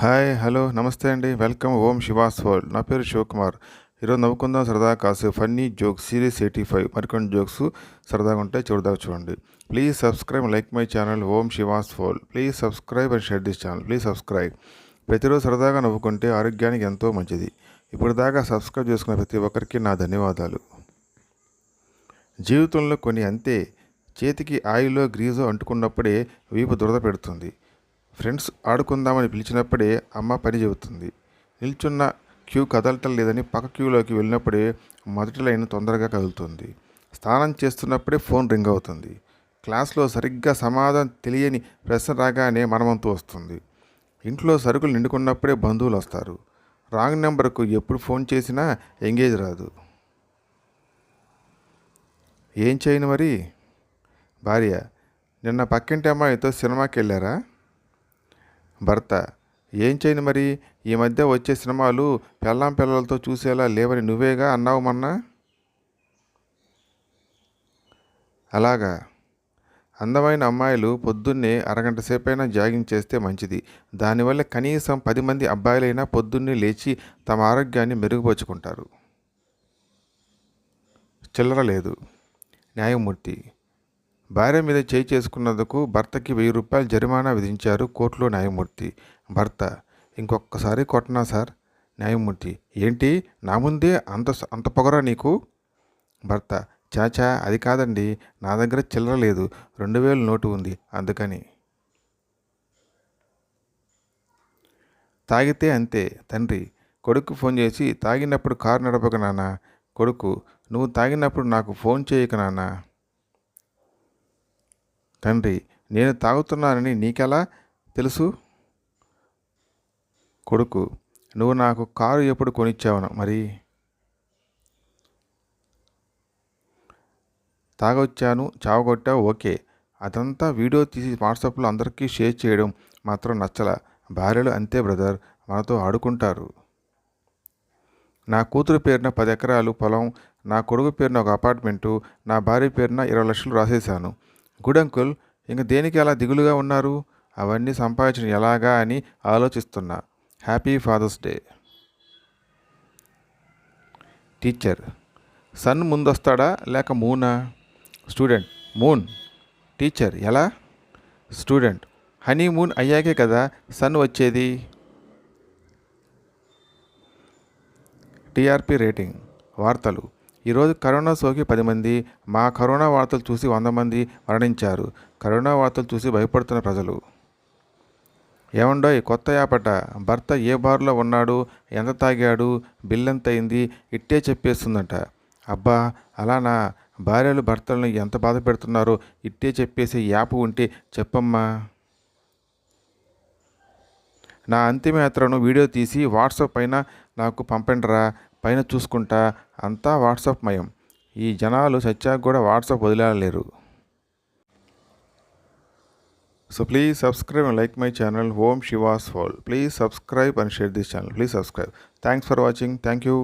Hi hello నమస్తే అండి. Welcome Om Shiva's world. నా పేరు శివకుమార్. ఈరోజు నవ్వుకుందాం సరదా కాసు funny jokes series eighty five మరికొన్ని జోక్స్ సరదాగా ఉంటే చూడదాకా చూడండి. Please subscribe like my channel Om Shiva's world. Please subscribe and share this channel. Please subscribe. ప్రతిరోజు సరదాగా నవ్వుకుంటే ఆరోగ్యానికి ఎంతో మంచిది. ఇప్పుడు దాకా సబ్స్క్రైబ్ చేసుకున్న ప్రతి ఒక్కరికి నా ధన్యవాదాలు. జీవితంలో కొన్ని అంతే. చేతికి ఆయిలో గ్రీజో అంటుకున్నప్పుడే వీపు దురద పెడుతుంది. ఫ్రెండ్స్ ఆడుకుందామని పిలిచినప్పుడే అమ్మ పని చెబుతుంది. నిల్చున్న క్యూ కదలటం లేదని పక్క క్యూలోకి వెళ్ళినప్పుడే మొదటి లైన్ తొందరగా కదులుతుంది. స్నానం చేస్తున్నప్పుడే ఫోన్ రింగ్ అవుతుంది. క్లాస్లో సరిగ్గా సమాధానం తెలియని ప్రశ్న రాగానే మనమంతు వస్తుంది. ఇంట్లో సరుకులు నిండుకున్నప్పుడే బంధువులు వస్తారు. రాంగ్ నెంబర్కు ఎప్పుడు ఫోన్ చేసినా ఎంగేజ్ రాదు. ఏం చేయను మరి? భార్య నిన్న పక్కింటి అమ్మాయితో సినిమాకి వెళ్ళారా భర్త ఏం చేయను మరి? ఈ మధ్య వచ్చే సినిమాలు పెళ్ళాం పిల్లలతో చూసేలా లేవని నువ్వేగా అన్నావు మొన్న? అలాగా. అందమైన అమ్మాయిలు పొద్దున్నే అరగంట సేపైనా జాగింగ్ చేస్తే మంచిది. దానివల్ల కనీసం పది మంది అబ్బాయిలైనా పొద్దున్నే లేచి తమ ఆరోగ్యాన్ని మెరుగుపరుచుకుంటారు. చిల్లర లేదు. న్యాయమూర్తి భార్య మీద చేయి చేసుకున్నందుకు భర్తకి వెయ్యి రూపాయలు జరిమానా విధించారు కోర్టులో న్యాయమూర్తి. భర్త ఇంకొకసారి కొట్టనా సార్ న్యాయమూర్తి ఏంటి? నా ముందే అంత అంత పొగరా నీకు? భర్త చాచా అది కాదండి నా దగ్గర చిల్లర లేదు రెండు వేలు నోటు ఉంది అందుకని. తాగితే అంతే తండ్రి. కొడుకు ఫోన్ చేసి తాగినప్పుడు కారు నడపక నాన్న కొడుకు నువ్వు తాగినప్పుడు నాకు ఫోన్ చేయక నాన్న. తండ్రి నేను తాగుతున్నానని నీకెలా తెలుసు? కొడుకు నువ్వు నాకు కారు ఎప్పుడు కొనిచ్చావను మరి? తాగొచ్చాను చావగొట్టావు ఓకే. అదంతా వీడియో తీసి వాట్సాప్లో అందరికీ షేర్ చేయడం మాత్రం నచ్చల. భార్యలు అంతే బ్రదర్ మనతో ఆడుకుంటారు. నా కూతురు పేరున పది ఎకరాలు పొలం నా కొడుకు పేరున ఒక అపార్ట్మెంటు నా భార్య పేరున ఇరవై లక్షలు రాసేశాను. గుడ్ అంకుల్ ఇంక దేనికి అలా దిగులుగా ఉన్నారు? అవన్నీ సంపాదించడం ఎలాగా? అని ఆలోచిస్తున్నా. Happy father's day. Teacher sun ముందొస్తాడా? లేక మూనా? Student moon. టీచర్ ఎలా? స్టూడెంట్ హనీ మూన్ అయ్యాకే కదా సన్ వచ్చేది. టీఆర్పీ రేటింగ్ వార్తలు. ఈరోజు కరోనా సోకి పది మంది మా కరోనా వార్తలు చూసి వంద మంది మరణించారు. కరోనా వార్తలు చూసి భయపడుతున్న ప్రజలు. ఏమండోయ్ కొత్త యాపట? భర్త ఏ బార్లో ఉన్నాడు? ఎంత తాగాడు? బిల్ ఎంత అయింది? ఇట్టే చెప్పేస్తుందట. అబ్బా అలానా? భార్యలు భర్తలను ఎంత బాధ పెడుతున్నారో ఇట్టే చెప్పేసి యాప్ ఉంటే చెప్పమ్మా. నా అంతిమయాత్రను వీడియో తీసి వాట్సాప్ పైన నాకు పంపండిరా. పైన చూసుకుంటా. అంతా వాట్సాప్ మయం. ఈ జనాలు సత్యాకు కూడా WhatsApp వదిలేయలేరు. So please subscribe and like my channel Om Shiva's fall please subscribe and share this channel please subscribe thanks for watching thank you